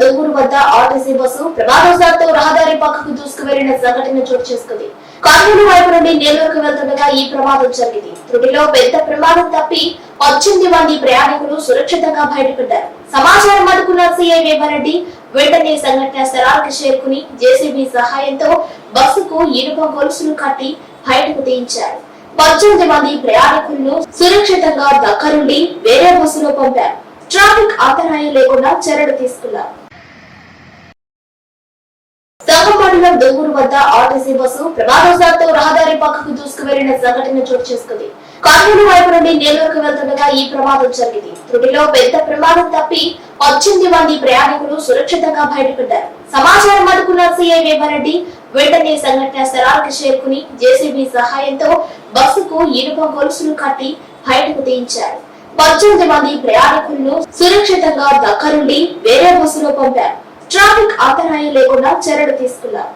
దొంగూరు వద్ద RTC bus ప్రమాదవశాత్తు రహదారి పక్కకు దూసుకువెళ్ళిన సంఘటన చోటు చేసుకుంది. కర్నూలు వైపు నుండి నెల్లూరుకు వెళ్తుండగా ఈ ప్రమాదం జరిగింది. త్రుటిలో పెద్ద ప్రమాదం తప్పి పద్దెనిమిది మంది ప్రయాణికులు సురక్షితంగా బయటపడ్డారు. సమాచారం అందుకున్న సీఐ వేమరెడ్డి వెంటనే సంఘటన స్థలానికి చేరుకుని జేసీబీ సహాయంతో బస్సుకు ఇనుప గొలుసులు కట్టి బయటకు తీయించారు పద్దెనిమిది మంది ప్రయాణికులను సురక్షితంగా దగ్గరుండి వేరే బస్సులో పంపారు. ట్రాఫిక్ అంతరాయం లేకుండా చర్యలు తీసుకున్నారు. మండలం దొంగూరు వద్ద ఆర్టీసీ బస్సు ప్రమాదవశాత్తు రహదారి పక్కకు దూసుకువెళ్ళిన సంఘటన చోటు చేసుకుంది. కర్నూలు వైపు నుండి నెల్లూరుకు వెళ్తుండగా ఈ ప్రమాదం జరిగింది. త్రుటిలో పెద్ద ప్రమాదం తప్పి పద్దెనిమిది మంది ప్రయాణికులు సురక్షితంగా బయటపడ్డారు. సమాచారం అందుకున్న సీఐ వేమారెడ్డి వెంటనే సంఘటన స్థలానికి చేరుకుని జేసీబీ సహాయంతో బస్సుకు ఇనుప గొలుసులు కట్టి బయటకు తీయించారు పద్దెనిమిది మంది ప్రయాణికులను సురక్షితంగా దగ్గరుండి వేరే బస్సులో పంపారు. ట్రాఫిక్ అంతరాయం లేకుండా చర్యలు తీసుకున్నారు.